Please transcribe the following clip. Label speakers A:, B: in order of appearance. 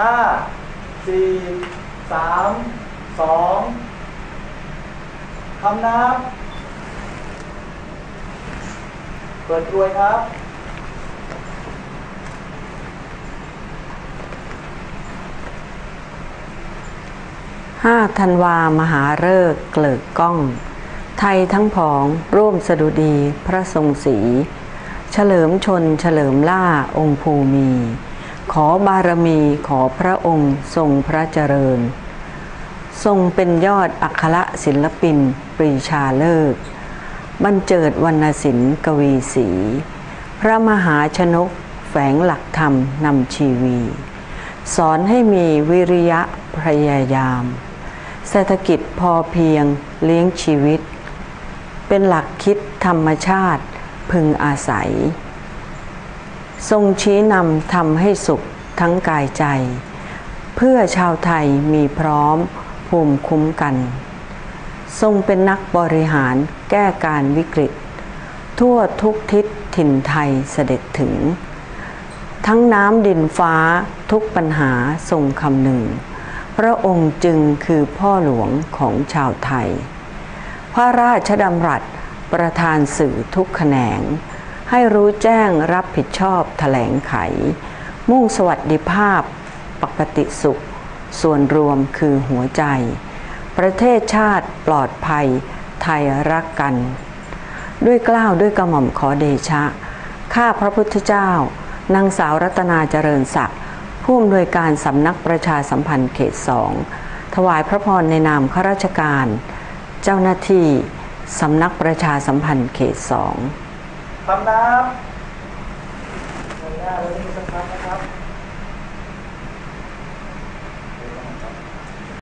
A: ห้าสี่สามสองคำนับเปิดกลวยครับ
B: 5ธันวามหาเริกษ์เกลิกก้อง ไทยทั้งผองร่วมสดุดีพระทรงศรีเฉลิมชนเฉลิมล่าองค์ภูมี ขอบารมีขอพระองค์ทรงพระเจริญ ทรงเป็นยอดอัครศิลปิน ปรีชาเลิศบรรเจิดวรรณศิลป์กวีศรีพระมหาชนกแฝงหลักธรรมนำชีวี สอนให้มีวิริยะพยายาม เศรษฐกิจพอเพียงเลี้ยงชีวิต เป็นหลักคิดธรรมชาติพึงอาศัย ทรงชี้นำทำให้สุขทั้งกายใจ เพื่อชาวไทยมีพร้อมภูมิคุ้มกัน ทรงเป็นนักบริหารแก้การวิกฤต ทั่วทุกทิศถิ่นไทยเสด็จถึง ทั้งน้ำดินฟ้าทุกปัญหาทรงคำหนึ่ง พระองค์จึงคือพ่อหลวงของชาวไทย พระราชดำรัสประธานสื่อทุกแขนง ให้รู้แจ้งรับผิดชอบแถลงไข มุ่งสวัสดิภาพ ปกติสุข ส่วนรวมคือหัวใจ ประเทศชาติปลอดภัย ไทยรักกัน ด้วยกล้าวด้วยกระหม่อมขอเดชะ ข้าพระพุทธเจ้านางสาวรัตนาเจริญศักดิ์ผู้อำนวยการสำนักประชาสัมพันธ์เขตสองถวายพระพรในนามข้าราชการ เจ้าหน้าที่สำนักประชาสัมพันธ์เขตสอง
A: ทำน้ำหน้าเราจะมีสักครั้งนะครับ